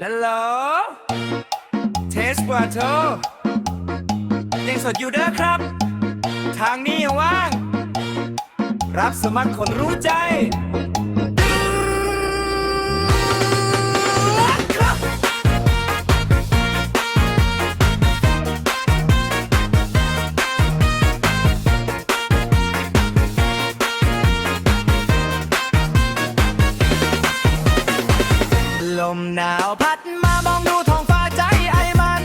ลัลโหลเทสวาโทรยังสดอยู่เด้อครับ ทางนี้ยังว่าง รับสมัครคนรู้ใจ ลมหนาวพัดมามองดูท้องฟ้าใจไอ้มัน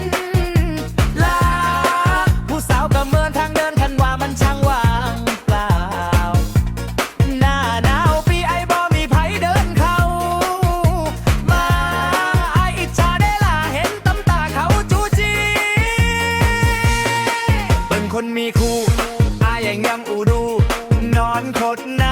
ลา ผู้สาวปรเมินทางเดินคันว่ามันช่างว่างเปล่า หน้าหนาวปีไอ้บ่มีไผเดินเข้า มาไอ้อิจาได้ล่ะเห็นตำตาเขาจูจีเป็นคนมีคู่ไอ้ยังยังอูดูนอนขดใน